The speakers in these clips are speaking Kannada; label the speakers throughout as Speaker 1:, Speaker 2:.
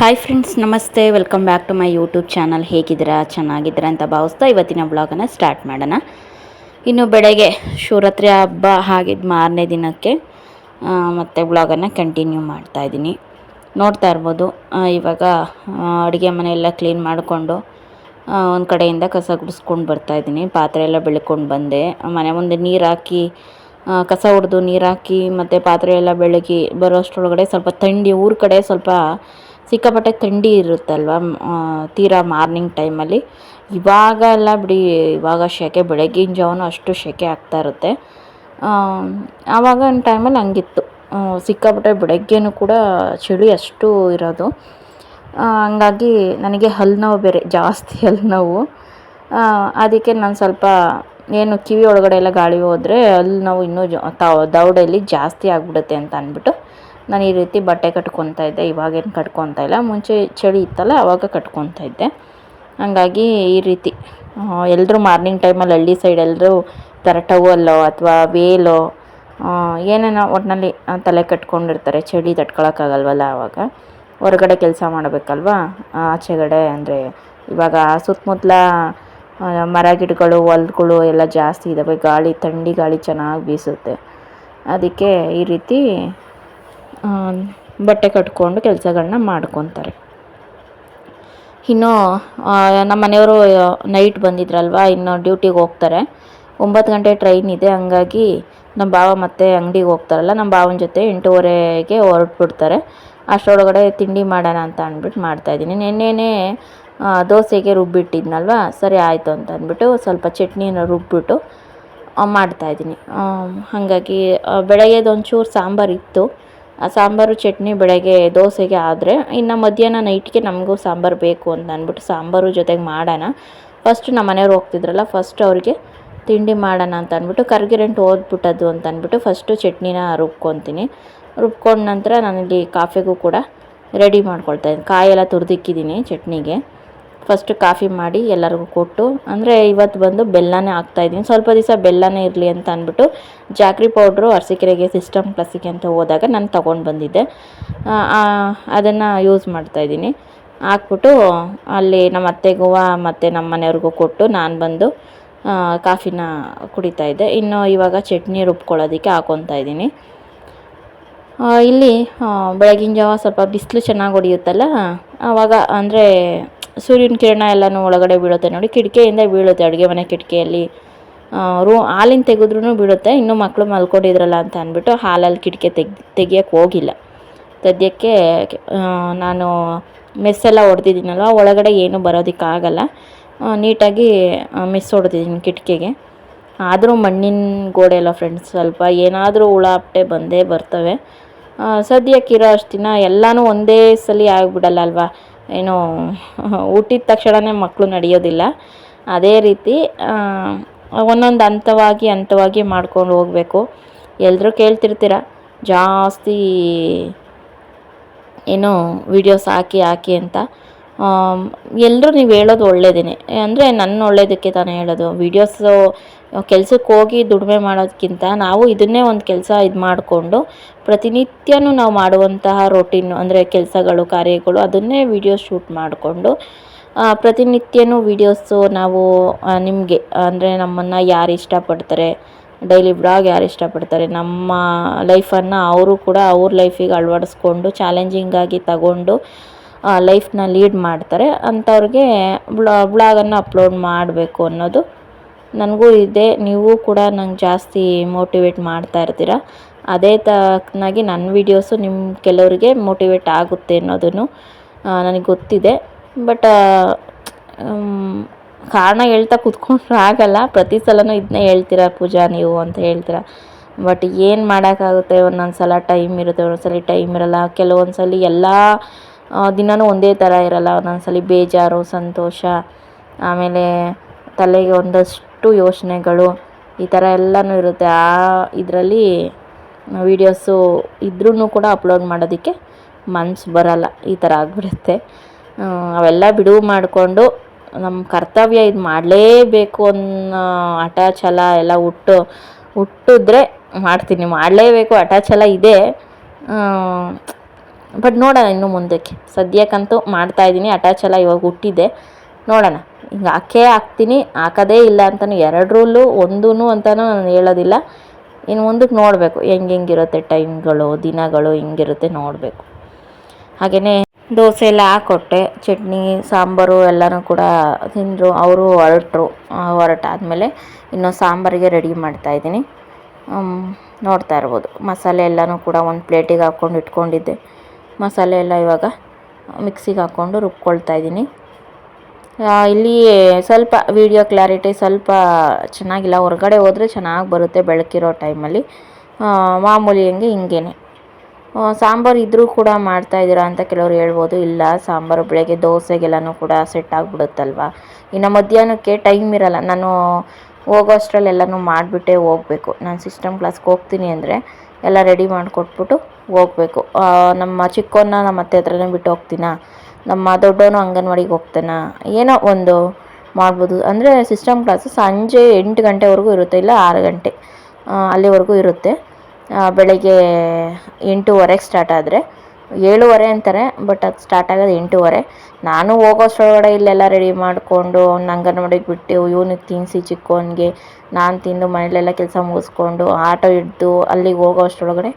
Speaker 1: ಹಾಯ್ ಫ್ರೆಂಡ್ಸ್ ನಮಸ್ತೆ. Welcome back to my YouTube channel ಹೇಗಿದ್ದೀರಾ? ಚೆನ್ನಾಗಿದ್ದೀರಾ ಅಂತ ಭಾವಿಸ್ತಾ ಇವತ್ತಿನ ವ್ಲಾಗನ್ನು ಸ್ಟಾರ್ಟ್ ಮಾಡೋಣ. ಇನ್ನು ಬೆಳಗ್ಗೆ ಶಿವರಾತ್ರಿ ಹಬ್ಬ ಆಗಿದ್ದು ಮಾರನೇ ದಿನಕ್ಕೆ ಮತ್ತು ವ್ಲಾಗನ್ನು ಕಂಟಿನ್ಯೂ ಮಾಡ್ತಾ ಇದ್ದೀನಿ. ನೋಡ್ತಾ ಇರ್ಬೋದು. ಇವಾಗ ಅಡುಗೆ ಮನೆಯೆಲ್ಲ ಕ್ಲೀನ್ ಮಾಡಿಕೊಂಡು ಒಂದು ಕಡೆಯಿಂದ ಕಸ ಗುಡಿಸ್ಕೊಂಡು ಬರ್ತಾ ಇದ್ದೀನಿ. ಪಾತ್ರೆ ಎಲ್ಲ ಬೆಳ್ಕೊಂಡು ಬಂದೆ. ಮನೆ ಮುಂದೆ ನೀರು ಹಾಕಿ ಕಸ ಹೊಡೆದು ನೀರು ಹಾಕಿ, ಮತ್ತು ಪಾತ್ರೆ ಎಲ್ಲ ಬೆಳಗಿ ಬರೋಷ್ಟರೊಳಗಡೆ ಸ್ವಲ್ಪ ಥಂಡಿ ಊರ ಕಡೆ ಸ್ವಲ್ಪ ಸಿಕ್ಕಾಪಟ್ಟೆ ಥಂಡಿ ಇರುತ್ತಲ್ವ? ತೀರಾ ಮಾರ್ನಿಂಗ್ ಟೈಮಲ್ಲಿ. ಇವಾಗ ಎಲ್ಲ ಬಿಡಿ, ಇವಾಗ ಸೆಕೆ ಬೆಳಗ್ಗಿನ ಜಾವನು ಅಷ್ಟು ಸೆಕೆ ಆಗ್ತಾ ಇರುತ್ತೆ. ಆವಾಗ ಟೈಮಲ್ಲಿ ಹಂಗಿತ್ತು. ಸಿಕ್ಕಾಪಟ್ಟೆ ಬೆಳಗ್ಗೆನೂ ಕೂಡ ಚಳಿ ಅಷ್ಟು ಇರೋದು. ಹಂಗಾಗಿ ನನಗೆ ಹಲ್ಲು ಬೇರೆ, ಜಾಸ್ತಿ ಹಲ್ಲು ಅದಕ್ಕೆ ನಾನು ಸ್ವಲ್ಪ ಏನು ಕಿವಿ ಒಳಗಡೆ ಎಲ್ಲ ಗಾಳಿ ಹೋದರೆ ಅಲ್ಲಿ ನಾವು ಇನ್ನೂ ಜ, ತಾವ್ ಜಾಸ್ತಿ ಆಗಿಬಿಡುತ್ತೆ ಅಂತ ಅಂದ್ಬಿಟ್ಟು ನಾನು ಈ ರೀತಿ ಬಟ್ಟೆ ಕಟ್ಕೊತಾ ಇದ್ದೆ ಇವಾಗೇನು ಕಟ್ಕೊತಾ ಇಲ್ಲ. ಮುಂಚೆ ಚಳಿ ಇತ್ತಲ್ಲ ಆವಾಗ ಕಟ್ಕೊತಾ ಇದ್ದೆ. ಹಾಗಾಗಿ ಈ ರೀತಿ ಎಲ್ಲರೂ ಮಾರ್ನಿಂಗ್ ಟೈಮಲ್ಲಿ ಹಳ್ಳಿ ಸೈಡ್ ಎಲ್ಲರೂ ಥರ ಟವಲ್ಲೋ ಅಥವಾ ವೇಲೋ ಏನೇನೋ ಒಟ್ಟಿನಲ್ಲಿ ತಲೆ ಕಟ್ಕೊಂಡಿರ್ತಾರೆ. ಚಳಿ ತಟ್ಕೊಳಕ್ಕಾಗಲ್ವಲ್ಲ ಆವಾಗ ಹೊರಗಡೆ ಕೆಲಸ ಮಾಡಬೇಕಲ್ವಾ? ಆಚೆಗಡೆ ಅಂದರೆ ಇವಾಗ ಸುತ್ತಮುತ್ತಲ ಮರ ಗಿಡಗಳು, ಹೊಲ್ಗಳು ಎಲ್ಲ ಜಾಸ್ತಿ ಇದ್ದಾವೆ ಗಾಳಿ, ಥಂಡಿ ಗಾಳಿ ಚೆನ್ನಾಗಿ ಬೀಸುತ್ತೆ. ಅದಕ್ಕೆ ಈ ರೀತಿ ಬಟ್ಟೆ ಕಟ್ಕೊಂಡು ಕೆಲಸಗಳನ್ನ ಮಾಡ್ಕೊತಾರೆ. ಇನ್ನು ನಮ್ಮ ಮನೆಯವರು ನೈಟ್ ಬಂದಿದ್ರಲ್ವ ಇನ್ನು ಡ್ಯೂಟಿಗೆ ಹೋಗ್ತಾರೆ. ಒಂಬತ್ತು ಗಂಟೆ ಟ್ರೈನ್ ಇದೆ ಹಂಗಾಗಿ ನಮ್ಮ ಬಾವ ಮತ್ತೆ ಅಂಗಡಿಗೆ ಹೋಗ್ತಾರಲ್ಲ ನಮ್ಮ ಬಾವನ ಜೊತೆ ಎಂಟೂವರೆಗೆ ಹೊರಟ್ಬಿಡ್ತಾರೆ. ಅಷ್ಟರೊಳಗಡೆ ತಿಂಡಿ ಮಾಡೋಣ ಅಂತ ಅಂದ್ಬಿಟ್ಟು ಮಾಡ್ತಾಯಿದ್ದೀನಿ ನೆನ್ನೆನೇ ದೋಸೆಗೆ ರುಬ್ಬಿಟ್ಟಿದ್ನಲ್ವ ಸರಿ ಆಯಿತು ಅಂತ ಅಂದ್ಬಿಟ್ಟು ಸ್ವಲ್ಪ ಚಟ್ನಿನ ರುಬ್ಬಿಟ್ಟು ಆ, ಮಾಡ್ತಾಯಿದ್ದೀನಿ ಹಾಗಾಗಿ ಬೆಳಗ್ಗೆದೊಂಚೂರು ಸಾಂಬಾರು ಇತ್ತು. ಸಾಂಬಾರು ಚಟ್ನಿ ಬೆಳಗ್ಗೆ ದೋಸೆಗೆ ಆದರೆ ಇನ್ನು ಮಧ್ಯಾಹ್ನ ನೈಟ್ಗೆ ನಮಗೂ ಸಾಂಬಾರು ಬೇಕು ಅಂತ ಅಂದ್ಬಿಟ್ಟು ಸಾಂಬಾರು ಜೊತೆಗೆ ಮಾಡೋಣ. ಫಸ್ಟ್ ನಮ್ಮ ಮನೆಯವ್ರು ಹೋಗ್ತಿದ್ರಲ್ಲ ಫಸ್ಟ್ ಅವ್ರಿಗೆ ತಿಂಡಿ ಮಾಡೋಣ ಅಂತ ಅಂದ್ಬಿಟ್ಟು ಕರ್ಗಿರೆಂಟು ಓದ್ಬಿಟ್ಟದ್ದು ಅಂತ ಅಂದ್ಬಿಟ್ಟು ಫಸ್ಟು ಚಟ್ನಿನ ರುಬ್ಕೊತೀನಿ. ರುಬ್ಕೊಂಡ ನಂತರ ನಾನಿಲ್ಲಿ ಕಾಫಿಗೂ ಕೂಡ ರೆಡಿ ಮಾಡ್ಕೊಳ್ತಾ ಇದ್ದೀನಿ ಕಾಯೆಲ್ಲ ತುರಿದಿಕ್ಕಿದ್ದೀನಿ ಚಟ್ನಿಗೆ. ಫಸ್ಟ್ ಕಾಫಿ ಮಾಡಿ ಎಲ್ಲರಿಗೂ ಕೊಟ್ಟು, ಅಂದರೆ ಇವತ್ತು ಬಂದು ಬೆಲ್ಲನೇ ಹಾಕ್ತಾಯಿದ್ದೀನಿ ಸ್ವಲ್ಪ ದಿವಸ ಬೆಲ್ಲನೇ ಇರಲಿ ಅಂತ ಅಂದ್ಬಿಟ್ಟು ಜಾಕ್ರಿ ಪೌಡ್ರು ಅರಸಿಕೆರೆಗೆ ಸಿಸ್ಟಮ್ ಕ್ಲಾಸಿಗೆ ಅಂತ ಹೋದಾಗ ನಾನು ತೊಗೊಂಡು ಬಂದಿದ್ದೆ. ಅದನ್ನು ಯೂಸ್ ಮಾಡ್ತಾಯಿದ್ದೀನಿ ಹಾಕ್ಬಿಟ್ಟು ಅಲ್ಲಿ ನಮ್ಮ ಅತ್ತೆಗೂ ಮತ್ತು ನಮ್ಮ ಮನೆಯವ್ರಿಗೂ ಕೊಟ್ಟು ನಾನು ಬಂದು ಕಾಫಿನ ಕುಡಿತಾ ಇದ್ದೆ. ಇನ್ನು ಇವಾಗ ಚಟ್ನಿ ರುಬ್ಕೊಳ್ಳೋದಕ್ಕೆ ಹಾಕೊತಾ ಇದ್ದೀನಿ. ಇಲ್ಲಿ ಬೆಳಗಿನ ಜಾವ ಸ್ವಲ್ಪ ಬಿಸಿಲು ಚೆನ್ನಾಗಿ ಹೊಡೆಯುತ್ತಲ್ಲ, ಆವಾಗ ಅಂದರೆ ಸೂರ್ಯನ ಕಿರಣ ಎಲ್ಲನೂ ಒಳಗಡೆ ಬೀಳುತ್ತೆ ನೋಡಿ, ಕಿಟಕಿಯಿಂದ ಬೀಳುತ್ತೆ, ಅಡುಗೆ ಮನೆ ಕಿಟಕಿಯಲ್ಲಿ. ರೂ, ಹಾಲಿನ ತೆಗೆದ್ರೂ ಬೀಳುತ್ತೆ, ಇನ್ನೂ ಮಕ್ಕಳು ಮಲ್ಕೊಂಡಿದ್ರಲ್ಲ ಅಂತ ಅಂದ್ಬಿಟ್ಟು ಹಾಲಲ್ಲಿ ಕಿಟಕಿ ತೆಗ್ ತೆಗಿಯೋಕ್ಕೆ ಹೋಗಿಲ್ಲ. ಸದ್ಯಕ್ಕೆ ನಾನು ಮೆಸ್ಸೆಲ್ಲ ಹೊಡೆದಿದ್ದೀನಲ್ವ ಒಳಗಡೆ ಏನೂ ಬರೋದಕ್ಕಾಗಲ್ಲ. ನೀಟಾಗಿ ಮೆಸ್ ಹೊಡೆದಿದ್ದೀನಿ ಕಿಟಕಿಗೆ. ಆದರೂ ಮಣ್ಣಿನ ಗೋಡೆ ಅಲ್ಲ ಫ್ರೆಂಡ್ಸ್ ಸ್ವಲ್ಪ ಏನಾದರೂ ಹುಳ ಅಪ್ಪಟೆ ಬಂದೇ ಬರ್ತವೆ. ಸದ್ಯಕ್ಕಿರೋ ಅಷ್ಟು ದಿನ ಎಲ್ಲನೂ ಒಂದೇ ಸಲ ಆಗಿಬಿಡಲ್ಲ ಅಲ್ವಾ ಏನು ಹುಟ್ಟಿದ ತಕ್ಷಣವೇ ಮಕ್ಕಳು ನಡೆಯೋದಿಲ್ಲ. ಅದೇ ರೀತಿ ಒಂದೊಂದು ಹಂತವಾಗಿ ಹಂತವಾಗಿ ಮಾಡ್ಕೊಂಡು ಹೋಗಬೇಕು. ಎಲ್ಲರೂ ಕೇಳ್ತಿರ್ತೀರ? ಜಾಸ್ತಿ ಏನು ವಿಡಿಯೋಸ್ ಹಾಕಿ ಹಾಕಿ ಅಂತ. ಎಲ್ಲರೂ ನೀವು ಹೇಳೋದು ಒಳ್ಳೇದೇ ಅಂದರೆ ನನ್ನ ಒಳ್ಳೇದಕ್ಕೆ ತಾನೇ ಹೇಳೋದು. ವೀಡಿಯೋಸು ಕೆಲ್ಸಕ್ಕೆ ಹೋಗಿ ದುಡಿಮೆ ಮಾಡೋದಕ್ಕಿಂತ ನಾವು ಇದನ್ನೇ ಒಂದು ಕೆಲಸ ಇದು ಮಾಡಿಕೊಂಡು ಪ್ರತಿನಿತ್ಯನೂ ನಾವು ಮಾಡುವಂತಹ ರೊಟೀನು ಅಂದರೆ ಕೆಲಸಗಳು, ಕಾರ್ಯಗಳು ಅದನ್ನೇ ವಿಡಿಯೋ ಶೂಟ್ ಮಾಡಿಕೊಂಡು ಪ್ರತಿನಿತ್ಯನೂ ವೀಡಿಯೋಸು ನಾವು ನಿಮಗೆ, ಅಂದರೆ ನಮ್ಮನ್ನು ಯಾರು ಇಷ್ಟಪಡ್ತಾರೆ ಡೈಲಿ ಬ್ಲಾಗ್ ಯಾರು ಇಷ್ಟಪಡ್ತಾರೆ, ನಮ್ಮ ಲೈಫನ್ನು ಅವರು ಕೂಡ ಅವ್ರ ಲೈಫಿಗೆ ಅಳವಡಿಸ್ಕೊಂಡು ಚಾಲೆಂಜಿಂಗಾಗಿ ತಗೊಂಡು ಲೈಫ್ನ ಲೀಡ್ ಮಾಡ್ತಾರೆ. ಅಂಥವ್ರಿಗೆ ಬ್ಲಾ ಬ್ಲಾಗನ್ನು ಅಪ್ಲೋಡ್ ಮಾಡಬೇಕು ಅನ್ನೋದು ನನಗೂ ಇದೆ, ನೀವು ಕೂಡ ನಂಗೆ ಜಾಸ್ತಿ ಮೋಟಿವೇಟ್ ಮಾಡ್ತಾ ಇರ್ತೀರ? ಅದೇ ತಕ್ಕನಾಗಿ ನನ್ನ ವೀಡಿಯೋಸು ನಿಮ್ಮ ಕೆಲವರಿಗೆ ಮೋಟಿವೇಟ್ ಆಗುತ್ತೆ ಅನ್ನೋದನ್ನು ನನಗೆ ಗೊತ್ತಿದೆ. ಬಟ್ ಕಾರಣ ಹೇಳ್ತಾ ಕೂತ್ಕೊಂಡ್ರೆ ಆಗಲ್ಲ. ಪ್ರತಿ ಸಲನೂ ಇದನ್ನೇ ಹೇಳ್ತೀರ ಪೂಜಾ ನೀವು ಅಂತ ಹೇಳ್ತೀರ? ಬಟ್ ಏನು ಮಾಡೋಕ್ಕಾಗುತ್ತೆ? ಒಂದೊಂದು ಸಲ ಟೈಮ್ ಇರುತ್ತೆ ಒಂದೊಂದು ಸಲ ಟೈಮ್ ಇರಲ್ಲ. ಕೆಲವೊಂದು ಸಲ ಎಲ್ಲ ದಿನವೂ ಒಂದೇ ಥರ ಇರಲ್ಲ. ಒಂದೊಂದು ಸಲ ಬೇಜಾರು, ಸಂತೋಷ, ಆಮೇಲೆ ತಲೆಗೆ ಒಂದಷ್ಟು ಯೋಚನೆಗಳು ಈ ಥರ ಎಲ್ಲನೂ ಇರುತ್ತೆ. ಆ ಇದರಲ್ಲಿ ವೀಡಿಯೋಸು ಇದ್ರೂ ಕೂಡ ಅಪ್ಲೋಡ್ ಮಾಡೋದಕ್ಕೆ ಮನ್ಸು ಬರಲ್ಲ. ಈ ಥರ ಆಗಿಬಿಡುತ್ತೆ. ಅವೆಲ್ಲ ಬಿಡುವು ಮಾಡಿಕೊಂಡು ನಮ್ಮ ಕರ್ತವ್ಯ ಇದು ಮಾಡಲೇಬೇಕು ಅನ್ನೋ ಹಠ ಛಲ ಎಲ್ಲ ಹುಟ್ಟು, ಹುಟ್ಟಿದ್ರೆ ಮಾಡ್ತೀನಿ. ಮಾಡಲೇಬೇಕು ಹಠ ಛಲ ಇದೆ. ಬಟ್ ನೋಡೋಣ ಇನ್ನು ಮುಂದಕ್ಕೆ. ಸದ್ಯಕ್ಕಂತೂ ಮಾಡ್ತಾಯಿದ್ದೀನಿ ಹಠ ಎಲ್ಲ ಇವಾಗ ಹುಟ್ಟಿದೆ. ನೋಡೋಣ. ಹಿಂಗೆ ಹಾಕೇ ಹಾಕ್ತೀನಿ ಹಾಕೋದೇ ಇಲ್ಲ ಅಂತಲೂ ರೂಲು ಒಂದೂ ಅಂತಲೂ ನಾನು ಹೇಳೋದಿಲ್ಲ. ಇನ್ನು ಮುಂದಕ್ಕೆ ನೋಡಬೇಕು, ಹೆಂಗೆ ಹೆಂಗಿರುತ್ತೆ ಟೈಮ್ಗಳು, ದಿನಗಳು ಹಿಂಗಿರುತ್ತೆ ನೋಡಬೇಕು. ಹಾಗೆಯೇ ದೋಸೆ ಎಲ್ಲ ಹಾಕ್ಕೊಟ್ಟೆ ಚಟ್ನಿ, ಸಾಂಬಾರು ಎಲ್ಲನೂ ಕೂಡ ತಿಂದರು, ಅವರು ಹೊರಟರು ಹೊರಟಾದಮೇಲೆ ಇನ್ನು ಸಾಂಬಾರಿಗೆ ರೆಡಿ ಮಾಡ್ತಾಯಿದ್ದೀನಿ ನೋಡ್ತಾ ಇರ್ಬೋದು. ಮಸಾಲೆ ಎಲ್ಲನೂ ಕೂಡ ಒಂದು ಪ್ಲೇಟಿಗೆ ಹಾಕ್ಕೊಂಡು ಇಟ್ಕೊಂಡಿದ್ದೆ. ಮಸಾಲೆ ಎಲ್ಲ ಇವಾಗ ಮಿಕ್ಸಿಗೆ ಹಾಕ್ಕೊಂಡು ರುಬ್ಕೊಳ್ತಾ ಇದ್ದೀನಿ. ಇಲ್ಲಿ ಸ್ವಲ್ಪ ವಿಡಿಯೋ ಕ್ಲಾರಿಟಿ ಸ್ವಲ್ಪ ಚೆನ್ನಾಗಿಲ್ಲ. ಹೊರಗಡೆ ಹೋದರೆ ಚೆನ್ನಾಗಿ ಬರುತ್ತೆ ಬೆಳಕಿರೋ ಟೈಮಲ್ಲಿ ಮಾಮೂಲಿ ಹಂಗೆ ಹಿಂಗೇನೆ. ಸಾಂಬಾರು ಇದ್ದರೂ ಕೂಡ ಮಾಡ್ತಾ ಮಾಡ್ತಾಯಿದ್ದೀರಾ ಅಂತ ಕೆಲವರು ಹೇಳ್ಬೋದು. ಇಲ್ಲ, ಸಾಂಬಾರು ಬೆಳಗ್ಗೆ ದೋಸೆಗೆಲ್ಲನೂ ಕೂಡ ಸೆಟ್ ಆಗಿಬಿಡುತ್ತಲ್ವ? ಇನ್ನು ಮಧ್ಯಾಹ್ನಕ್ಕೆ ಟೈಮ್ ಇರಲ್ಲ. ನಾನು ಹೋಗೋ ಅಷ್ಟರಲ್ಲೆಲ್ಲನೂ ಮಾಡಿಬಿಟ್ಟೇ ಹೋಗಬೇಕು. ನಾನು ಸಿಸ್ಟಮ್ ಕ್ಲಾಸ್ಗೆ ಹೋಗ್ತೀನಿ ಅಂದರೆ ಎಲ್ಲ ರೆಡಿ ಮಾಡಿಕೊಟ್ಬಿಟ್ಟು ಹೋಗಬೇಕು. ನಮ್ಮ ಚಿಕ್ಕವನ್ನ ನಮ್ಮ ಅತ್ತೆ ಹತ್ರನೇ ಬಿಟ್ಟು ಹೋಗ್ತೀನಾ? ನಮ್ಮ ದೊಡ್ಡವನು ಅಂಗನವಾಡಿಗೆ ಹೋಗ್ತಾನೆ. ಏನೋ ಒಂದು ಮಾಡ್ಬೋದು. ಅಂದರೆ ಸಿಸ್ಟಮ್ ಕ್ಲಾಸು ಸಂಜೆ ಎಂಟು ಗಂಟೆವರೆಗೂ ಇರುತ್ತೆ, ಇಲ್ಲ ಆರು ಗಂಟೆ ಅಲ್ಲಿವರೆಗೂ ಇರುತ್ತೆ. ಬೆಳಗ್ಗೆ ಎಂಟೂವರೆಗೆ ಸ್ಟಾರ್ಟ್ ಆದರೆ, ಏಳುವರೆ ಅಂತಾರೆ ಬಟ್ ಅದು ಸ್ಟಾರ್ಟ್ ಆಗೋದು ಎಂಟೂವರೆ. ನಾನು ಹೋಗೋಷ್ಟೊಳಗಡೆ ಇಲ್ಲೆಲ್ಲ ರೆಡಿ ಮಾಡಿಕೊಂಡು, ಅವ್ನು ಅಂಗನವಾಡಿಗೆ ಬಿಟ್ಟು, ಇವನಿಗೆ ತಿನ್ನಿಸಿ ಚಿಕ್ಕವನಿಗೆ ನಾನು ತಿಂದು ಮನೇಲೆಲ್ಲ ಕೆಲಸ ಮುಗಿಸ್ಕೊಂಡು, ಆಟೋ ಹಿಡ್ದು ಅಲ್ಲಿಗೆ ಹೋಗೋ ಅಷ್ಟರೊಳಗಡೆ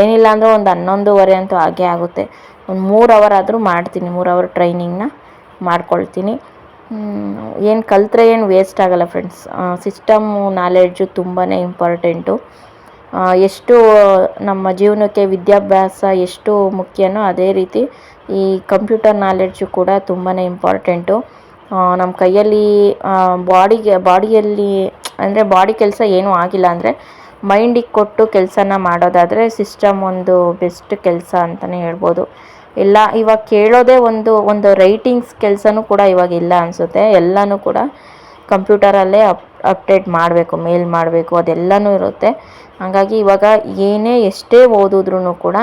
Speaker 1: ಏನಿಲ್ಲ ಅಂದರೂ ಒಂದು ಹನ್ನೊಂದುವರೆ ಅಂತೂ ಹಾಗೆ ಆಗುತ್ತೆ. ಒಂದು ಮೂರು ಅವರ್ ಆದರೂ ಮಾಡ್ತೀನಿ, ಮೂರು ಅವರ್ ಟ್ರೈನಿಂಗ್ನ ಮಾಡ್ಕೊಳ್ತೀನಿ. ಏನು ಕಲಿತ್ರೆ ಏನು ವೇಸ್ಟ್ ಆಗೋಲ್ಲ ಫ್ರೆಂಡ್ಸ್ ಸಿಸ್ಟಮ್ಮು ನಾಲೆಡ್ಜು ತುಂಬಾ ಇಂಪಾರ್ಟೆಂಟು ಎಷ್ಟು ನಮ್ಮ ಜೀವನಕ್ಕೆ ವಿದ್ಯಾಭ್ಯಾಸ ಎಷ್ಟು ಮುಖ್ಯನೋ ಅದೇ ರೀತಿ ಈ ಕಂಪ್ಯೂಟರ್ ನಾಲೆಡ್ಜು ಕೂಡ ತುಂಬಾ ಇಂಪಾರ್ಟೆಂಟು ನಮ್ಮ ಕೈಯಲ್ಲಿ ಬಾಡಿಗೆ, ಬಾಡಿಯಲ್ಲಿ, ಅಂದರೆ ಬಾಡಿ ಕೆಲಸ ಏನೂ ಆಗಿಲ್ಲ ಅಂದರೆ ಮೈಂಡಿಗೆ ಕೊಟ್ಟು ಕೆಲಸನ ಮಾಡೋದಾದರೆ ಸಿಸ್ಟಮ್ ಒಂದು ಬೆಸ್ಟ್ ಕೆಲಸ ಅಂತಲೇ ಹೇಳ್ಬೋದು. ಇಲ್ಲ, ಇವಾಗ ಕೇಳೋದೇ ಒಂದು ಒಂದು ರೈಟಿಂಗ್ಸ್ ಕೆಲಸನೂ ಕೂಡ ಇವಾಗ ಇಲ್ಲ ಅನಿಸುತ್ತೆ. ಎಲ್ಲನೂ ಕೂಡ ಕಂಪ್ಯೂಟರಲ್ಲೇ ಅಪ್ ಅಪ್ಡೇಟ್ ಮಾಡಬೇಕು ಮೇಲ್ ಮಾಡಬೇಕು, ಅದೆಲ್ಲನೂ ಇರುತ್ತೆ. ಹಾಗಾಗಿ ಇವಾಗ ಏನೇ ಎಷ್ಟೇ ಓದಿದ್ರೂ ಕೂಡ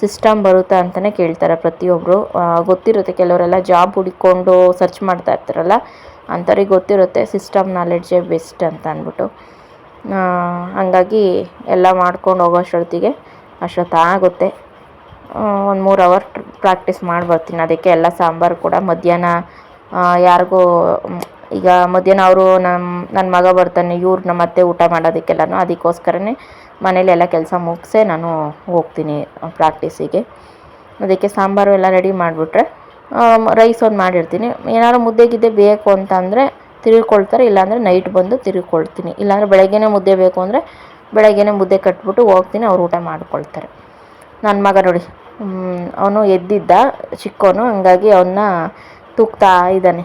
Speaker 1: ಸಿಸ್ಟಮ್ ಬರುತ್ತಾ ಅಂತಲೇ ಕೇಳ್ತಾರೆ ಪ್ರತಿಯೊಬ್ಬರು ಗೊತ್ತಿರುತ್ತೆ ಕೆಲವರೆಲ್ಲ ಜಾಬ್ ಹುಡ್ಕೊಂಡು ಸರ್ಚ್ ಮಾಡ್ತಾ ಇರ್ತಾರಲ್ಲ, ಅಂಥವ್ರಿಗೆ ಗೊತ್ತಿರುತ್ತೆ ಸಿಸ್ಟಮ್ ನಾಲೆಡ್ಜೇ ಬೆಸ್ಟ್ ಅಂತ ಅಂದ್ಬಿಟ್ಟು. ಹಾಗಾಗಿ ಎಲ್ಲ ಮಾಡ್ಕೊಂಡು ಹೋಗೋ ಅಷ್ಟೊತ್ತಿಗೆ ಅಷ್ಟೊತ್ತಾಗುತ್ತೆ. ಒಂದು ಮೂರು ಅವರ್ ಪ್ರಾಕ್ಟೀಸ್ ಮಾಡಿ ಬರ್ತೀನಿ. ಅದಕ್ಕೆ ಎಲ್ಲ ಸಾಂಬಾರು ಕೂಡ ಮಧ್ಯಾಹ್ನ ಯಾರಿಗೂ ಈಗ ಮಧ್ಯಾಹ್ನ ಅವರು ನಮ್ಮ ನನ್ನ ಮಗ ಬರ್ತಾನೆ, ಇವ್ರು ನಮ್ಮ ಅತ್ತೆ ಊಟ ಮಾಡೋದಕ್ಕೆಲ್ಲನೂ ಅದಕ್ಕೋಸ್ಕರನೇ ಮನೇಲಿ ಎಲ್ಲ ಕೆಲಸ ಮುಗಿಸೇ ನಾನು ಹೋಗ್ತೀನಿ ಪ್ರಾಕ್ಟೀಸಿಗೆ ಅದಕ್ಕೆ ಸಾಂಬಾರು ಎಲ್ಲ ರೆಡಿ ಮಾಡಿಬಿಟ್ರೆ ರೈಸ್ ಒಂದು ಮಾಡಿರ್ತೀನಿ. ಏನಾದ್ರು ಮುದ್ದೆ ಗಿದ್ದೆ ಬೇಕು ಅಂತಂದರೆ ತಿರುಗ್ಕೊಳ್ತಾರೆ ಇಲ್ಲಾಂದರೆ ನೈಟ್ ಬಂದು ತಿರುಗಿಕೊಳ್ತೀನಿ ಇಲ್ಲಾಂದರೆ ಬೆಳಗ್ಗೆನೇ ಮುದ್ದೆ ಬೇಕು ಅಂದರೆ ಬೆಳಗ್ಗೆನೇ ಮುದ್ದೆ ಕಟ್ಬಿಟ್ಟು ಹೋಗ್ತೀನಿ, ಅವ್ರು ಊಟ ಮಾಡ್ಕೊಳ್ತಾರೆ. ನನ್ನ ಮಗ ನೋಡಿ. ಅವನು ಎದ್ದಿದ್ದ, ಚಿಕ್ಕವನು. ಹಂಗಾಗಿ ಅವನ್ನ ತೂಗ್ತಾ ಇದ್ದಾನೆ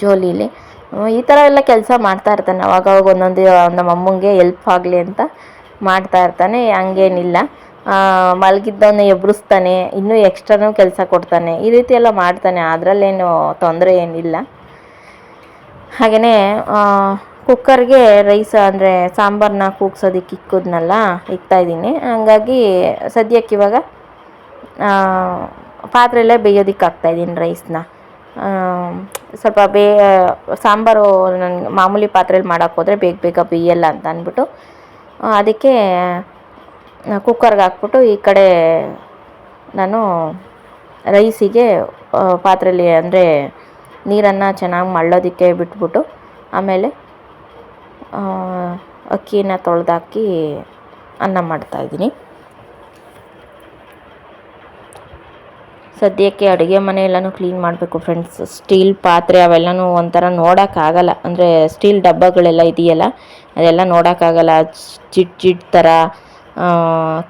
Speaker 1: ಜೋಲಿಲಿ. ಈ ಥರ ಎಲ್ಲ ಕೆಲಸ ಮಾಡ್ತಾ ಇರ್ತಾನೆ. ಅವಾಗವಾಗ ಒಂದೊಂದು, ನಮ್ಮ ಅಮ್ಮಂಗೆ ಎಲ್ಪ್ ಆಗಲಿ ಅಂತ ಮಾಡ್ತಾ ಇರ್ತಾನೆ. ಹಂಗೇನಿಲ್ಲ. ಮಲಗಿದ್ದವನ್ನ ಎಬ್ಬಿಸ್ತಾನೆ ಇನ್ನೂ ಎಕ್ಸ್ಟ್ರಾನೂ ಕೆಲಸ ಕೊಡ್ತಾನೆ. ಈ ರೀತಿ ಎಲ್ಲ ಮಾಡ್ತಾನೆ. ಅದರಲ್ಲೇನು ತೊಂದರೆ ಏನಿಲ್ಲ. ಹಾಗೆಯೇ ಕುಕ್ಕರ್ಗೆ ರೈಸ್ ಅಂದರೆ ಸಾಂಬಾರನ್ನ ಕೂಗ್ಸೋದಕ್ಕೆ ಇಕ್ಕಿದ್ನಲ್ಲ ಇಕ್ತಾಯಿದ್ದೀನಿ ಹಂಗಾಗಿ ಸದ್ಯಕ್ಕೆ ಇವಾಗ ಪಾತ್ರೆಯಲ್ಲೇ ಬೇಯೋದಕ್ಕೆ ಹಾಕ್ತಾಯಿದ್ದೀನಿ ರೈಸ್ನ. ಸ್ವಲ್ಪ ಬೇ, ಸಾಂಬಾರು ನನಗೆ ಮಾಮೂಲಿ ಪಾತ್ರೆಯಲ್ಲಿ ಮಾಡೋಕ್ಕೆ ಹೋದರೆ ಬೇಗ ಬೇಗ ಬೇಯಲ್ಲ ಅಂತ ಅಂದ್ಬಿಟ್ಟು ಅದಕ್ಕೆ ಕುಕ್ಕರ್ಗೆ ಹಾಕ್ಬಿಟ್ಟು ಈ ಕಡೆ ನಾನು ರೈಸಿಗೆ ಪಾತ್ರೆಯಲ್ಲಿ ಅಂದರೆ ನೀರನ್ನು ಚೆನ್ನಾಗಿ ಮಳ್ಳೋದಕ್ಕೆ ಬಿಟ್ಬಿಟ್ಟು, ಆಮೇಲೆ ಅಕ್ಕಿನ ತೊಳೆದಾಕಿ ಅನ್ನ ಮಾಡ್ತಾಯಿದ್ದೀನಿ ಸದ್ಯಕ್ಕೆ ಅಡುಗೆ ಮನೆ ಎಲ್ಲನೂ ಕ್ಲೀನ್ ಮಾಡಬೇಕು ಫ್ರೆಂಡ್ಸ್ ಸ್ಟೀಲ್ ಪಾತ್ರೆ ಅವೆಲ್ಲನೂ ಒಂಥರ ನೋಡೋಕ್ಕಾಗಲ್ಲ. ಅಂದರೆ ಸ್ಟೀಲ್ ಡಬ್ಬಗಳೆಲ್ಲ ಇದೆಯಲ್ಲ, ಅದೆಲ್ಲ ನೋಡೋಕ್ಕಾಗಲ್ಲ. ಚಿಟ್ ಚಿಟ್ ಥರ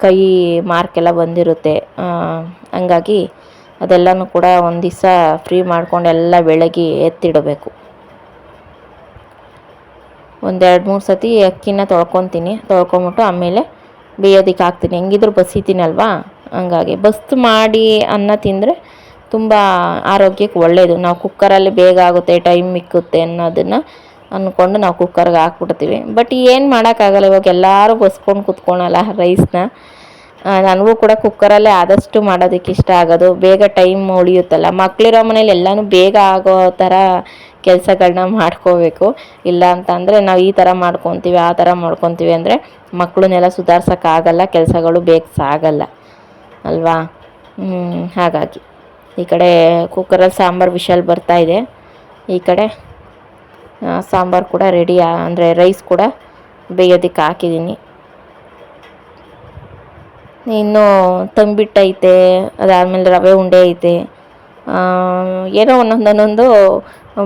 Speaker 1: ಕೈ ಮಾರ್ಕೆಲ್ಲ ಬಂದಿರುತ್ತೆ. ಹಂಗಾಗಿ ಅದೆಲ್ಲನೂ ಕೂಡ ಒಂದು ದಿವಸ ಫ್ರೀ ಮಾಡ್ಕೊಂಡು ಎಲ್ಲ ಬೆಳಗ್ಗೆ ಎತ್ತಿಡಬೇಕು. ಒಂದೆರಡು ಮೂರು ಸತಿ ಅಕ್ಕಿನ ತೊಳ್ಕೊತೀನಿ. ತೊಳ್ಕೊಂಬಿಟ್ಟು ಆಮೇಲೆ ಬೇಯೋದಕ್ಕೆ ಹಾಕ್ತೀನಿ. ಹೆಂಗಿದ್ರು ಬಸಿತೀನಲ್ವಾ? ಹಂಗಾಗಿ ಬಸ್ತು ಮಾಡಿ ಅನ್ನ ತಿಂದರೆ ತುಂಬ ಆರೋಗ್ಯಕ್ಕೆ ಒಳ್ಳೆಯದು ನಾವು ಕುಕ್ಕರಲ್ಲಿ ಬೇಗ ಆಗುತ್ತೆ, ಟೈಮ್ ಮಿಕ್ಕುತ್ತೆ ಅನ್ನೋದನ್ನು ಅಂದ್ಕೊಂಡು ನಾವು ಕುಕ್ಕರ್ಗೆ ಹಾಕ್ಬಿಡ್ತೀವಿ. ಬಟ್ ಏನು ಮಾಡೋಕ್ಕಾಗಲ್ಲ, ಇವಾಗ ಎಲ್ಲರೂ ಬಸ್ಕೊಂಡು ಕುತ್ಕೊಳಲ್ಲ ರೈಸ್ನ. ನನಗೂ ಕೂಡ ಕುಕ್ಕರಲ್ಲೇ ಆದಷ್ಟು ಮಾಡೋದಕ್ಕೆ ಇಷ್ಟ ಆಗೋದು. ಬೇಗ ಟೈಮ್ ಉಳಿಯುತ್ತಲ್ಲ. ಮಕ್ಕಳಿರೋ ಮನೇಲಿ ಎಲ್ಲನೂ ಬೇಗ ಆಗೋ ಥರ ಕೆಲಸಗಳನ್ನ ಮಾಡ್ಕೋಬೇಕು. ಇಲ್ಲ ಅಂತಂದರೆ ನಾವು ಈ ಥರ ಮಾಡ್ಕೊತೀವಿ, ಆ ಥರ ಮಾಡ್ಕೊತೀವಿ ಅಂದರೆ ಮಕ್ಕಳನ್ನೆಲ್ಲ ಸುಧಾರ್ಸೋಕ್ಕಾಗಲ್ಲ, ಕೆಲಸಗಳು ಬೇಗ ಸಾಗಲ್ಲ. ಅಲ್ವಾ? ಹಾಗಾಗಿ. ಈ ಕಡೆ ಕುಕ್ಕರಲ್ಲಿ ಸಾಂಬಾರು ವಿಷಲ್ ಬರ್ತಾ ಇದೆ. ಈ ಕಡೆ ಸಾಂಬಾರು ಕೂಡ ರೆಡಿ ಅಂದರೆ ರೈಸ್ ಕೂಡ ಬೇಯೋದಕ್ಕೆ ಹಾಕಿದ್ದೀನಿ. ಇನ್ನು ತಂಬಿಟ್ಟೈತೆ ಅದಾದಮೇಲೆ ರವೆ ಉಂಡೆ ಐತೆ. ಏನೋ ಒಂದೊಂದು ಒಂದೊಂದು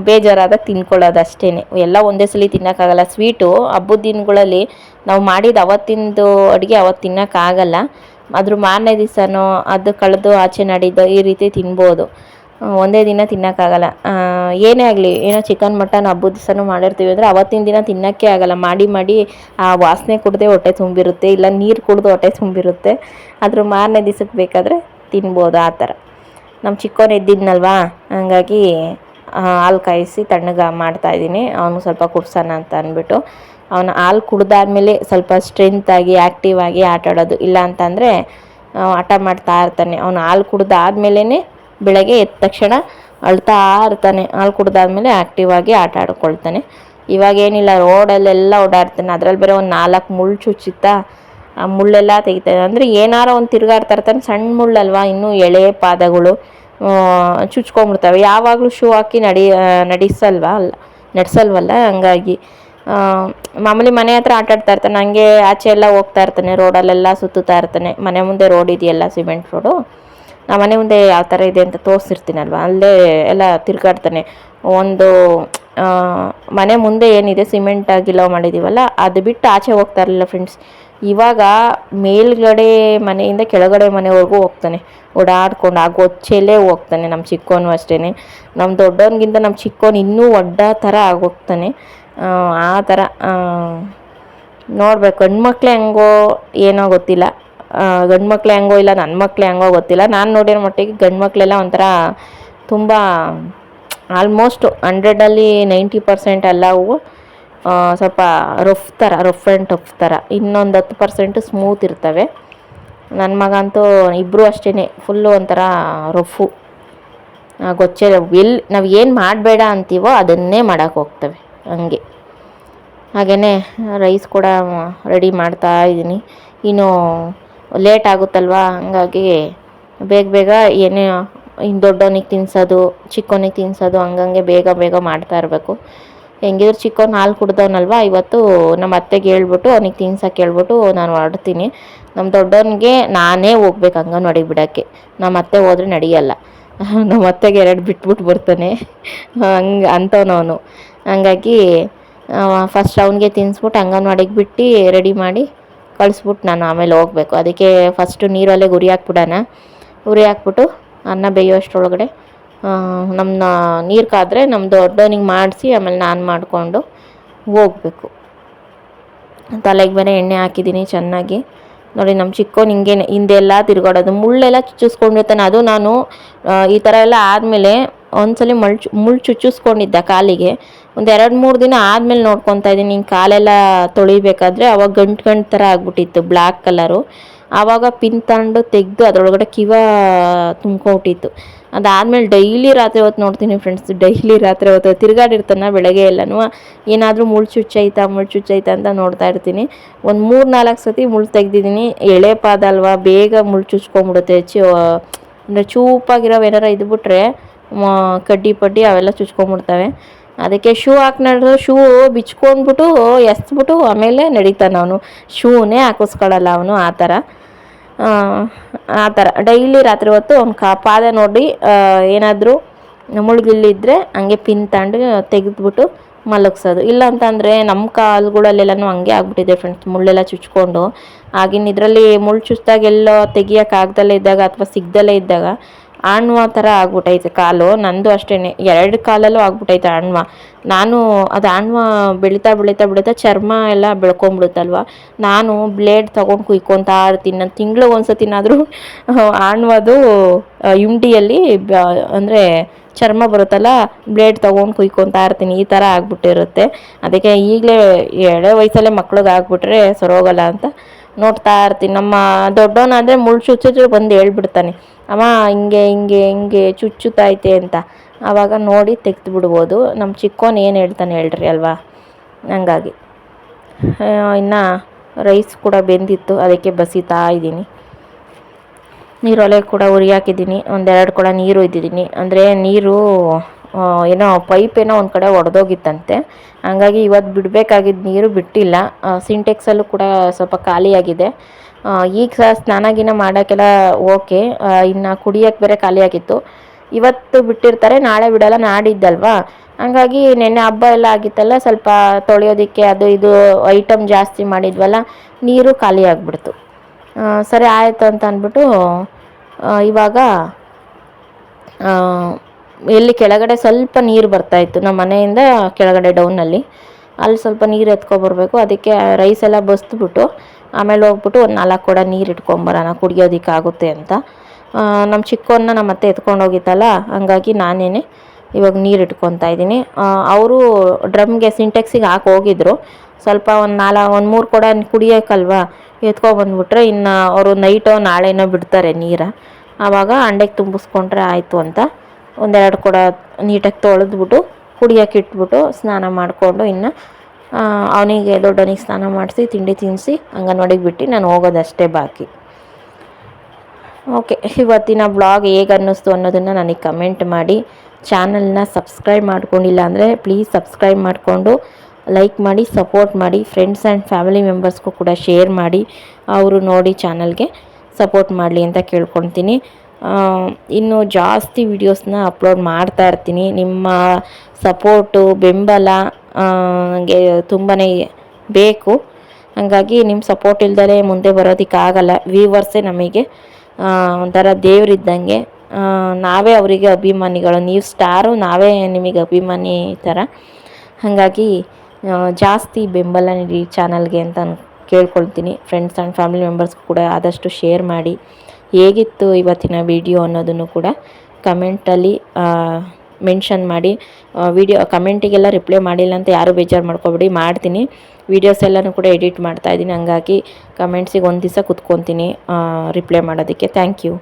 Speaker 1: ಬೇಜಾರಾದಾಗ ತಿನ್ಕೊಳ್ಳೋದು ಅಷ್ಟೇ ಎಲ್ಲ ಒಂದೇ ಸಲ ತಿನ್ನೋಕ್ಕಾಗಲ್ಲ. ಸ್ವೀಟು ಹಬ್ಬದ ದಿನಗಳಲ್ಲಿ ನಾವು ಮಾಡಿದ ಅವತ್ತಿಂದು ಅಡುಗೆ ಅವತ್ತು ತಿನ್ನೋಕ್ಕಾಗಲ್ಲ. ಅದ್ರ ಮಾರನೇ ದಿವಸನೋ ಅದು ಕಳೆದು ಆಚೆ ನಡೆದು ಈ ರೀತಿ ತಿನ್ಬೋದು. ಒಂದೇ ದಿನ ತಿನ್ನೋಕ್ಕಾಗಲ್ಲ. ಏನೇ ಆಗಲಿ, ಏನೋ ಚಿಕನ್ ಮಟನ್ ಹಬ್ಬದ ದಿವಸನೂ ಮಾಡಿರ್ತೀವಿ ಅಂದರೆ ಅವತ್ತಿನ ದಿನ ತಿನ್ನೋಕ್ಕೆ ಆಗಲ್ಲ. ಮಾಡಿ ಮಾಡಿ ಆ ವಾಸನೆ ಕುಡ್ದೇ ಹೊಟ್ಟೆ ತುಂಬಿರುತ್ತೆ. ಇಲ್ಲ ನೀರು ಕುಡಿದು ಹೊಟ್ಟೆ ತುಂಬಿರುತ್ತೆ. ಅದ್ರ ಮಾರನೇ ದಿವಸಕ್ಕೆ ಬೇಕಾದರೆ ತಿನ್ಬೋದು ಆ ಥರ. ನಮ್ಮ ಚಿಕ್ಕವನಿದ್ದಿದ್ನಲ್ವಾ ಹಂಗಾಗಿ ಹಾಲು ಕಾಯಿಸಿ ತಣ್ಣಗೆ ಮಾಡ್ತಾಯಿದ್ದೀನಿ ಅವನು ಸ್ವಲ್ಪ ಕುಡ್ಸೋಣ ಅಂತ ಅಂದ್ಬಿಟ್ಟು. ಅವನು ಹಾಲು ಕುಡ್ದಾದ್ಮೇಲೆ ಸ್ವಲ್ಪ ಸ್ಟ್ರೆಂತ್ ಆಗಿ ಆ್ಯಕ್ಟಿವ್ ಆಗಿ ಆಟ ಆಡೋದು. ಇಲ್ಲ ಅಂತಂದರೆ ಆಟ ಮಾಡ್ತಾ ಇರ್ತಾನೆ. ಅವನು ಹಾಲು ಕುಡ್ದಾದ್ಮೇಲೇ ಬೆಳಗ್ಗೆ ಎದ್ದ ತಕ್ಷಣ ಅಳ್ತಾ ಇರ್ತಾನೆ. ಹಾಲು ಕುಡ್ದಾದ್ಮೇಲೆ ಆ್ಯಕ್ಟಿವ್ ಆಗಿ ಆಟ ಆಡ್ಕೊಳ್ತಾನೆ. ಇವಾಗ ಏನಿಲ್ಲ, ರೋಡಲ್ಲೆಲ್ಲ ಓಡಾಡ್ತಾನೆ. ಅದ್ರಲ್ಲಿ ಬೇರೆ ಒಂದು ನಾಲ್ಕು ಮುಳ್ಳು ಚುಚ್ಚಿತ್ತ, ಆ ಮುಳ್ಳೆಲ್ಲ ತೆಗಿತಾನೆ. ಅಂದರೆ ಏನಾರೋ ಒಂದು ತಿರುಗಾಡ್ತಾ ಇರ್ತಾನೆ. ಸಣ್ಣ ಮುಳ್ಳಲ್ವಾ, ಇನ್ನೂ ಎಳೆ ಪಾದಗಳು. ಆ, ಚುಚ್ಕೊಂಬಿಡ್ತವೆ ಯಾವಾಗಲೂ ಶೂ ಹಾಕಿ ನಡಿ ನಡೆಸಲ್ವ? ಅಲ್ಲ ನಡೆಸಲ್ವಲ್ಲ? ಹಂಗಾಗಿ ಮಾಮೂಲಿ ಮನೆ ಹತ್ರ ಆಟ ಆಡ್ತಾ ಇರ್ತಾನೆ. ಹಂಗೆ ಆಚೆ ಎಲ್ಲ ಹೋಗ್ತಾ ಇರ್ತಾನೆ. ರೋಡಲ್ಲೆಲ್ಲ ಸುತ್ತುತ್ತಾ ಇರ್ತಾನೆ. ಮನೆ ಮುಂದೆ ರೋಡ್ ಇದೆಯಲ್ಲ ಸಿಮೆಂಟ್ ರೋಡು? ನಮ್ಮ ಮನೆ ಮುಂದೆ ಯಾವ ಥರ ಇದೆ ಅಂತ ತೋರಿಸಿರ್ತೀನಲ್ವ? ಅಲ್ಲೇ ಎಲ್ಲ ತಿರ್ಗಾಡ್ತಾನೆ. ಒಂದು ಮನೆ ಮುಂದೆ ಏನಿದೆ? ಸಿಮೆಂಟ್ ಆಗಿಲ್ಲ ಮಾಡಿದ್ದೀವಲ್ಲ ಅದು ಬಿಟ್ಟು ಆಚೆ ಹೋಗ್ತಾ ಇರಲಿಲ್ಲ ಫ್ರೆಂಡ್ಸ್ ಇವಾಗ ಮೇಲ್ಗಡೆ ಮನೆಯಿಂದ ಕೆಳಗಡೆ ಮನೆವರೆಗೂ ಹೋಗ್ತಾನೆ. ಓಡಾಡ್ಕೊಂಡು ಆ ಗೊಚ್ಚೆಲ್ಲೇ ಹೋಗ್ತಾನೆ ನಮ್ಮ ಚಿಕ್ಕವನು ಅಷ್ಟೇ ನಮ್ಮ ದೊಡ್ಡವನಿಗಿಂತ ನಮ್ಮ ಚಿಕ್ಕವನು ಇನ್ನೂ ಒಡ್ಡ ಥರ ಆಗೋಗ್ತಾನೆ. ಆ, ಥರ ನೋಡ್ಬೇಕು. ಹೆಣ್ಮಕ್ಳೇ ಹೆಂಗೋ ಏನೋ ಗೊತ್ತಿಲ್ಲ. ಗಂಡು ಹೆಂಗೋ ಇಲ್ಲ ನನ್ನ ಮಕ್ಳು ಹೆಂಗೋ ಗೊತ್ತಿಲ್ಲ. ನಾನು ನೋಡಿರೋ ಮಟ್ಟಿಗೆ ಗಂಡು ಮಕ್ಕಳೆಲ್ಲ ಒಂಥರ ತುಂಬ ಆಲ್ಮೋಸ್ಟ್ ಹಂಡ್ರೆಡಲ್ಲಿ ನೈಂಟಿ ಪರ್ಸೆಂಟ್ ಎಲ್ಲವೂ ಸ್ವಲ್ಪ ರಫ್ ಥರ ರಫ್ ಆ್ಯಂಡ್ ಟಫ್ ಥರ ಇನ್ನೊಂದು ಹತ್ತು ಪರ್ಸೆಂಟು ಸ್ಮೂತ್ ಇರ್ತವೆ. ನನ್ನ ಮಗ ಅಂತೂ ಇಬ್ಬರು ಅಷ್ಟೇ ಫುಲ್ಲು ಒಂಥರ ರಫು ಗೊಚ್ಚೆ ಎಲ್ಲಿ ನಾವು ಏನು ಮಾಡಬೇಡ ಅಂತೀವೋ ಅದನ್ನೇ ಮಾಡೋಕ್ಕೆ ಹೋಗ್ತವೆ, ಹಂಗೆ. ಹಾಗೇ ರೈಸ್ ಕೂಡ ರೆಡಿ ಮಾಡ್ತಾ ಇದ್ದೀನಿ. ಇನ್ನು ಲೇಟ್ ಆಗುತ್ತಲ್ವಾ? ಹಂಗಾಗಿ ಬೇಗ ಬೇಗ ಏನೇ ಇನ್ನು ದೊಡ್ಡವನಿಗೆ ತಿನ್ನಿಸೋದು ಚಿಕ್ಕವನಿಗೆ ತಿನ್ಸೋದು, ಹಂಗಂಗೆ ಬೇಗ ಬೇಗ ಮಾಡ್ತಾ ಇರಬೇಕು. ಹೆಂಗಿದ್ರು ಚಿಕ್ಕವ್ನು ಹಾಲು ಕುಡ್ದವನಲ್ವಾ, ಇವತ್ತು ನಮ್ಮ ಅತ್ತೆಗೆ ಹೇಳ್ಬಿಟ್ಟು ಅವ್ನಿಗೆ ತಿನ್ಸಕ್ಕೆ ಹೇಳ್ಬಿಟ್ಟು ನಾನು ಹೊರಡ್ತೀನಿ. ನಮ್ಮ ದೊಡ್ಡವನಿಗೆ ನಾನೇ ಹೋಗ್ಬೇಕು ಅಂಗನವಾಡಿಗೆ ಬಿಡೋಕ್ಕೆ. ನಮ್ಮ ಅತ್ತೆ ಹೋದ್ರೆ ನಡೆಯಲ್ಲ. ನಮ್ಮ ಅತ್ತೆಗೆ ಎರಡು ಬಿಟ್ಬಿಟ್ಟು ಬರ್ತಾನೆ. ಹಂಗೆ ಅಂಥವನವನು ಹಂಗಾಗಿ ಫಸ್ಟ್ ಅವನಿಗೆ ತಿನ್ನಿಸ್ಬಿಟ್ಟು ಅಂಗನವಾಡಿಗೆ ಬಿಟ್ಟು ರೆಡಿ ಮಾಡಿ ಕಳಿಸ್ಬಿಟ್ಟು ನಾನು ಆಮೇಲೆ ಹೋಗ್ಬೇಕು. ಅದಕ್ಕೆ ಫಸ್ಟು ನೀರಲ್ಲೇ ಗುರಿ ಹಾಕ್ಬಿಡೋಣ. ಉರಿ ಹಾಕ್ಬಿಟ್ಟು ಅನ್ನ ಬೇಯೋಷ್ಟರೊಳಗಡೆ ನಮ್ಮ ನೀರು ಕಾದರೆ ನಮ್ಮ ದೊಡ್ಡವನಿಗೆ ಮಾಡಿಸಿ ಆಮೇಲೆ ನಾನು ಮಾಡಿಕೊಂಡು ಹೋಗಬೇಕು. ತಲೆಗೆ ಬೇರೆ ಎಣ್ಣೆ ಹಾಕಿದ್ದೀನಿ ಚೆನ್ನಾಗಿ. ನೋಡಿ ನಮ್ಮ ಚಿಕ್ಕವನು ಹಿಂಗೇನೆ, ಹಿಂದೆಲ್ಲ ತಿರ್ಗಾಡೋದು. ಮುಳ್ಳೆಲ್ಲ ಚುಚ್ಚಿಸ್ಕೊಂಡಿರ್ತಾನೆ. ಅದು ನಾನು ಈ ಥರ ಎಲ್ಲ ಆದಮೇಲೆ ಒಂದ್ಸಲಿ ಮಳ್ ಮುಳ್ಳು ಚುಚ್ಚಿಸ್ಕೊಂಡಿದ್ದೆ ಕಾಲಿಗೆ. ಒಂದು ಎರಡು ಮೂರು ದಿನ ಆದಮೇಲೆ ನೋಡ್ಕೊತಾ ಇದ್ದೀನಿ. ಹಿಂಗೆ ಕಾಲೆಲ್ಲ ತೊಳಿಬೇಕಾದ್ರೆ ಅವಾಗ ಗಂಟು ಗಂಟು ಥರ ಆಗ್ಬಿಟ್ಟಿತ್ತು. Black colour. ಆವಾಗ ಪಿನ್ ತಗೊಂಡು ತೆಗೆದು ಅದರೊಳಗಡೆ ಕಿವ ತುಂಬ್ಕೊಟ್ಟಿತ್ತು ಅದಾದಮೇಲೆ ಡೈಲಿ ರಾತ್ರಿ ಹೊತ್ತು ನೋಡ್ತೀನಿ ಫ್ರೆಂಡ್ಸ್, ಡೈಲಿ ರಾತ್ರಿ ಹೊತ್ತು ತಿರ್ಗಾಡಿರ್ತಾನೆ ಬೆಳಗ್ಗೆ ಎಲ್ಲನೂ. ಏನಾದರೂ ಮುಳ್ಳು ಚುಚ್ಚೈತಾ ಮುಳ್ಳು ಚುಚ್ಚೈತಾ ಅಂತ ನೋಡ್ತಾ ಇರ್ತೀನಿ. ಒಂದು ಮೂರು ನಾಲ್ಕು ಸತಿ ಮುಳ್ಳು ತೆಗ್ದಿದ್ದೀನಿ. ಎಳೆ ಪಾದ ಅಲ್ವಾ ಬೇಗ ಮುಳ್ಳು ಚುಚ್ಕೊಂಬಿಡುತ್ತೆ ಚು, ಅಂದರೆ ಚೂಪಾಗಿರೋವು ಏನಾರ ಇದ್ಬಿಟ್ರೆ ಕಡ್ಡಿ ಪಡ್ಡಿ ಅವೆಲ್ಲ ಚುಚ್ಕೊಂಬಿಡ್ತವೆ ಅದಕ್ಕೆ ಶೂ ಹಾಕಿ ಶೂ ಬಿಚ್ಕೊಂಡ್ಬಿಟ್ಟು ಎಸ್ಬಿಟ್ಟು ಆಮೇಲೆ ನಡೀತಾನೆ ಅವನು. ಶೂನೇ ಹಾಕಿಸ್ಕೊಳ್ಳಲ್ಲ ಅವನು ಆ ಥರ. ಆ, ಥರ. ಡೈಲಿ ರಾತ್ರಿ ಹೊತ್ತು ಅವ್ನು ಕಾ ಪಾದ ನೋಡಿ ಏನಾದರೂ ಮುಳುಗಿಲ್ಲಿದ್ರೆ ಹಂಗೆ ಪಿನ್ ತಗೊಂಡು ತೆಗೆದ್ಬಿಟ್ಟು ಮಲಗಿಸೋದು. ಇಲ್ಲ ಅಂತಂದರೆ ನಮ್ಮ ಕಾಲುಗಳಲ್ಲೆಲ್ಲನೂ ಹಂಗೆ ಆಗ್ಬಿಟ್ಟಿದೆ ಫ್ರೆಂಡ್ಸ್ ಮುಳ್ಳೆಲ್ಲ ಚುಚ್ಕೊಂಡು. ಆಗಿನ ಇದರಲ್ಲಿ ಮುಳ್ಳು ಚುಚ್ಚಿದಾಗೆಲ್ಲೋ ತೆಗಿಯೋಕ್ಕಾಗ್ದಲೇ ಇದ್ದಾಗ ಅಥವಾ ಸಿಗ್ದಲೇ ಇದ್ದಾಗ ಆಣ್ವ ಥರ ಆಗ್ಬಿಟ್ಟೈತೆ ಕಾಲು. ನಂದು ಅಷ್ಟೇ ಎರಡು ಕಾಲಲ್ಲೂ ಆಗ್ಬಿಟ್ಟೈತೆ ಆಣ್ವ. ನಾನು ಅದು ಆಣ್ವ ಬೆಳೀತಾ ಬೆಳೀತಾ ಬೆಳೀತಾ ಚರ್ಮ ಎಲ್ಲ ಬೆಳ್ಕೊಂಬಿಡುತ್ತಲ್ವ? ನಾನು ಬ್ಲೇಡ್ ತೊಗೊಂಡು ಕುಯ್ಕೊತಾ ಇರ್ತೀನಿ. ನಾನು ತಿಂಗ್ಳಿಗೆ ಒಂದು ಸತಿನಾದರೂ ಆಣ್ವದು ಯುಂಡಿಯಲ್ಲಿ ಅಂದರೆ ಚರ್ಮ ಬರುತ್ತಲ್ಲ, ಬ್ಲೇಡ್ ತೊಗೊಂಡು ಕುಯ್ಕೊತಾ ಇರ್ತೀನಿ. ಈ ಥರ ಆಗ್ಬಿಟ್ಟಿರುತ್ತೆ. ಅದಕ್ಕೆ ಈಗಲೇ ಎಳೆ ವಯಸ್ಸಲ್ಲೇ ಮಕ್ಳಿಗೆ ಆಗ್ಬಿಟ್ರೆ ಸರೋಗಲ್ಲ ಅಂತ ನೋಡ್ತಾ ಇರ್ತೀನಿ. ನಮ್ಮ ದೊಡ್ಡವನಾದರೆ ಮುಳ್ಳು ಚುಚ್ಚು ಬಂದು ಹೇಳ್ಬಿಡ್ತಾನೆ. ಅಮ್ಮ ಹಿಂಗೆ ಹಿಂಗೆ ಹಿಂಗೆ ಚುಚ್ಚುತ್ತೈತೆ ಅಂತ. ಆವಾಗ ನೋಡಿ ತೆಗೆದು ಬಿಡ್ಬೋದು ನಮ್ಮ ಚಿಕ್ಕೋನ್ ಏನು ಹೇಳ್ತಾನೆ ಹೇಳ್ರಿ ಅಲ್ವಾ? ಹಂಗಾಗಿ. ಇನ್ನು ರೈಸ್ ಕೂಡ ಬೆಂದಿತ್ತು. ಅದಕ್ಕೆ ಬಸಿತಾ ಇದ್ದೀನಿ. ನೀರೊಲೆ ಕೂಡ ಉರಿ ಹಾಕಿದ್ದೀನಿ ಒಂದೆರಡು ಕೂಡ ನೀರು ಇದ್ದಿದ್ದೀನಿ. ಅಂದರೆ ನೀರು ಏನೋ ಪೈಪ್ ಏನೋ ಒಂದು ಕಡೆ ಒಡೆದೋಗಿತ್ತಂತೆ. ಹಂಗಾಗಿ ಇವತ್ತು ಬಿಡಬೇಕಾಗಿದ್ದ ನೀರು ಬಿಟ್ಟಿಲ್ಲ. ಸಿಂಟೆಕ್ಸಲ್ಲೂ ಕೂಡ ಸ್ವಲ್ಪ ಖಾಲಿಯಾಗಿದೆ. ಈಗ ಸಹ ಸ್ನಾನ ಗಿನ ಮಾಡೋಕ್ಕೆಲ್ಲ ಓಕೆ ಇನ್ನು ಕುಡಿಯೋಕ್ಕೆ ಬೇರೆ ಖಾಲಿಯಾಗಿತ್ತು ಇವತ್ತು ಬಿಟ್ಟಿರ್ತಾರೆ, ನಾಳೆ ಬಿಡೋಲ್ಲ, ನಾಡಿದ್ದಲ್ವಾ? ಹಂಗಾಗಿ ನೆನ್ನೆ ಹಬ್ಬ ಎಲ್ಲ ಆಗಿತ್ತಲ್ಲ, ಸ್ವಲ್ಪ ತೊಳೆಯೋದಕ್ಕೆ ಅದು ಇದು ಐಟಮ್ ಜಾಸ್ತಿ ಮಾಡಿದ್ವಲ್ಲ, ನೀರು ಖಾಲಿ ಆಗಿಬಿಡ್ತು. ಸರಿ ಆಯಿತು ಅಂತ ಅಂದ್ಬಿಟ್ಟು ಇವಾಗ ಎಲ್ಲಿ ಕೆಳಗಡೆ ಸ್ವಲ್ಪ ನೀರು ಬರ್ತಾಯಿತ್ತು ನಮ್ಮ ಮನೆಯಿಂದ ಕೆಳಗಡೆ ಡೌನಲ್ಲಿ ಅಲ್ಲಿ ಸ್ವಲ್ಪ ನೀರು ಎತ್ಕೊಬರ್ಬೇಕು. ಅದಕ್ಕೆ ರೈಸ್ ಎಲ್ಲ ಬಸ್ದುಬಿಟ್ಟು, ಆಮೇಲೆ ಹೋಗ್ಬಿಟ್ಟು ಒಂದು ನಾಲ್ಕು ಕೂಡ ನೀರು ಇಟ್ಕೊಂಬರೋಣ ಕುಡಿಯೋದಕ್ಕೆ ಆಗುತ್ತೆ ಅಂತ. ನಮ್ಮ ಚಿಕ್ಕವನ್ನ ನಮ್ಮ ಅತ್ತೆ ಎತ್ಕೊಂಡು ಹೋಗಿತ್ತಲ್ಲ ಹಂಗಾಗಿ ನಾನೇನೆ ಇವಾಗ ನೀರು ಇಟ್ಕೊತಾ ಇದ್ದೀನಿ. ಅವರು ಡ್ರಮ್ಗೆ ಸಿಂಟೆಕ್ಸಿಗೆ ಹಾಕಿ ಹೋಗಿದ್ರು. ಸ್ವಲ್ಪ ಒಂದು ನಾಲ್ಕು ಒಂದು ಮೂರು ಕೂಡ ಕುಡಿಯೋಕ್ಕಲ್ವಾ ಎತ್ಕೊಬಂದ್ಬಿಟ್ರೆ ಇನ್ನು ಅವರು ನೈಟೋ ನಾಳೆನೋ ಬಿಡ್ತಾರೆ ನೀರು. ಆವಾಗ ಅಂಡೆಗೆ ತುಂಬಿಸ್ಕೊಂಡ್ರೆ ಆಯಿತು ಅಂತ. ಒಂದೆರಡು ಕೂಡ ನೀಟಾಗಿ ತೊಳೆದ್ಬಿಟ್ಟು ಕುಡಿಯೋಕೆ ಇಟ್ಬಿಟ್ಟು ಸ್ನಾನ ಮಾಡಿಕೊಂಡು ಇನ್ನು ಅವನಿಗೆ ದೊಡ್ಡವನಿಗೆ ಸ್ನಾನ ಮಾಡಿಸಿ ತಿಂಡಿ ತಿನ್ನಿಸಿ ಅಂಗನವಾಡಿಗೆ ಬಿಟ್ಟು ನಾನು ಹೋಗೋದಷ್ಟೇ ಬಾಕಿ. ಓಕೆ ಇವತ್ತಿನ ಬ್ಲಾಗ್ ಹೇಗೆ ಅನ್ನಿಸ್ತು ಅನ್ನೋದನ್ನು ನನಗೆ ಕಮೆಂಟ್ ಮಾಡಿ. ಚಾನಲ್ನ ಸಬ್ಸ್ಕ್ರೈಬ್ ಮಾಡ್ಕೊಂಡಿಲ್ಲ ಅಂದರೆ ಪ್ಲೀಸ್ ಸಬ್ಸ್ಕ್ರೈಬ್ ಮಾಡಿಕೊಂಡು ಲೈಕ್ ಮಾಡಿ ಸಪೋರ್ಟ್ ಮಾಡಿ ಫ್ರೆಂಡ್ಸ್ ಆ್ಯಂಡ್ ಫ್ಯಾಮಿಲಿ ಮೆಂಬರ್ಸ್ಗೂ ಕೂಡ ಶೇರ್ ಮಾಡಿ ಅವರು ನೋಡಿ ಚಾನಲ್ಗೆ ಸಪೋರ್ಟ್ ಮಾಡಲಿ ಅಂತ ಕೇಳ್ಕೊಳ್ತೀನಿ. ಆ, ಇನ್ನು ಜಾಸ್ತಿ ವಿಡಿಯೋಸ್ನ ಅಪ್ಲೋಡ್ ಮಾಡ್ತಾ ಇರ್ತೀನಿ. ನಿಮ್ಮ ಸಪೋರ್ಟು ಬೆಂಬಲ ನನಗೆ ತುಂಬಾ ಬೇಕು. ಹಾಗಾಗಿ ನಿಮ್ಮ ಸಪೋರ್ಟ್ ಇಲ್ದಲೇ ಮುಂದೆ ಬರೋದಕ್ಕಾಗಲ್ಲ. ವ್ಯೂವರ್ಸೇ ನಮಗೆ ಒಂಥರ ದೇವರಿದ್ದಂಗೆ. ನಾವೇ ಅವರಿಗೆ ಅಭಿಮಾನಿಗಳು. ನೀವು ಸ್ಟಾರು ನಾವೇ ನಿಮಗೆ ಅಭಿಮಾನಿ ಥರ ಹಾಗಾಗಿ ಜಾಸ್ತಿ ಬೆಂಬಲ ನೀಡಿ ಚಾನಲ್ಗೆ ಅಂತ ಕೇಳ್ಕೊಳ್ತೀನಿ. ಫ್ರೆಂಡ್ಸ್ ಆ್ಯಂಡ್ ಫ್ಯಾಮಿಲಿ ಮೆಂಬರ್ಸ್ ಕೂಡ ಆದಷ್ಟು ಶೇರ್ ಮಾಡಿ. ಹೇಗಿತ್ತು ಇವತ್ತಿನ ವಿಡಿಯೋ ಅನ್ನೋದನ್ನು ಕೂಡ ಕಮೆಂಟಲ್ಲಿ ಮೆನ್ಷನ್ ಮಾಡಿ. ವಿಡಿಯೋ, ಕಮೆಂಟಿಗೆಲ್ಲ ರಿಪ್ಲೈ ಮಾಡಿಲ್ಲ ಅಂತ ಯಾರು ಬೇಜಾರು ಮಾಡ್ಕೊಬೇಡಿ. ಮಾಡ್ತೀನಿ. ವಿಡಿಯೋಸ್ ಎಲ್ಲನೂ ಕೂಡ ಎಡಿಟ್ ಮಾಡ್ತಾ ಇದ್ದೀನಿ. ಹಂಗಾಗಿ ಕಮೆಂಟ್ಸಿಗೆ ಒಂದು ದಿವಸ ಕುತ್ಕೊತೀನಿ. ರಿಪ್ಲೈ ಮಾಡೋದಕ್ಕೆ. Thank you.